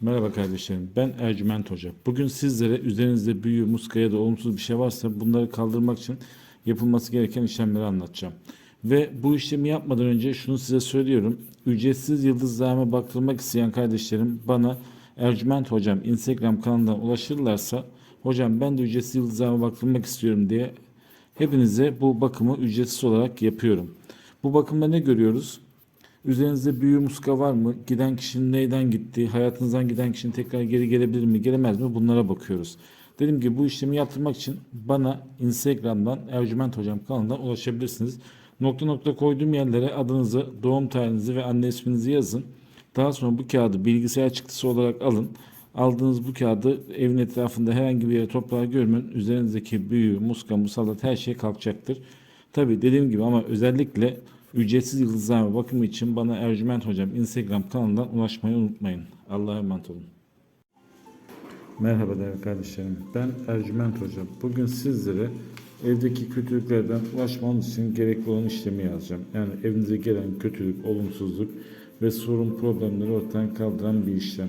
Merhaba kardeşlerim. Ben Ercüment Hoca. Bugün sizlere üzerinizde büyü, muska ya da olumsuz bir şey varsa bunları kaldırmak için yapılması gereken işlemleri anlatacağım. Ve bu işlemi yapmadan önce şunu size söylüyorum. Ücretsiz yıldızlarıma baktırmak isteyen kardeşlerim bana Ercüment Hocam Instagram kanalından ulaşırlarsa Hocam ben de ücretsiz yıldızlarıma baktırmak istiyorum diye hepinize bu bakımı ücretsiz olarak yapıyorum. Bu bakımda ne görüyoruz? Üzerinizde büyü muska var mı? Giden kişinin neyden gitti? Hayatınızdan giden kişinin tekrar geri gelebilir mi? Gelemez mi? Bunlara bakıyoruz. Dedim ki bu işlemi yaptırmak için bana Instagram'dan Ercüment Hocam kanalından ulaşabilirsiniz. Nokta nokta koyduğum yerlere adınızı, doğum tarihinizi ve anne isminizi yazın. Daha sonra bu kağıdı bilgisayar çıktısı olarak alın. Aldığınız bu kağıdı evin etrafında herhangi bir yere toprağa gömün. Üzerinizdeki büyü, muska, musallat her şey kalkacaktır. Tabi dediğim gibi ama özellikle ücretsiz yıldızlama bakımı için bana Ercüment Hocam Instagram kanalından ulaşmayı unutmayın. Allah'a emanet olun. Merhaba değerli kardeşlerim. Ben Ercüment Hocam. Bugün sizlere evdeki kötülüklerden ulaşmanız için gerekli olan işlemi yazacağım. Yani evinize gelen kötülük, olumsuzluk ve sorun problemleri ortadan kaldıran bir işlem.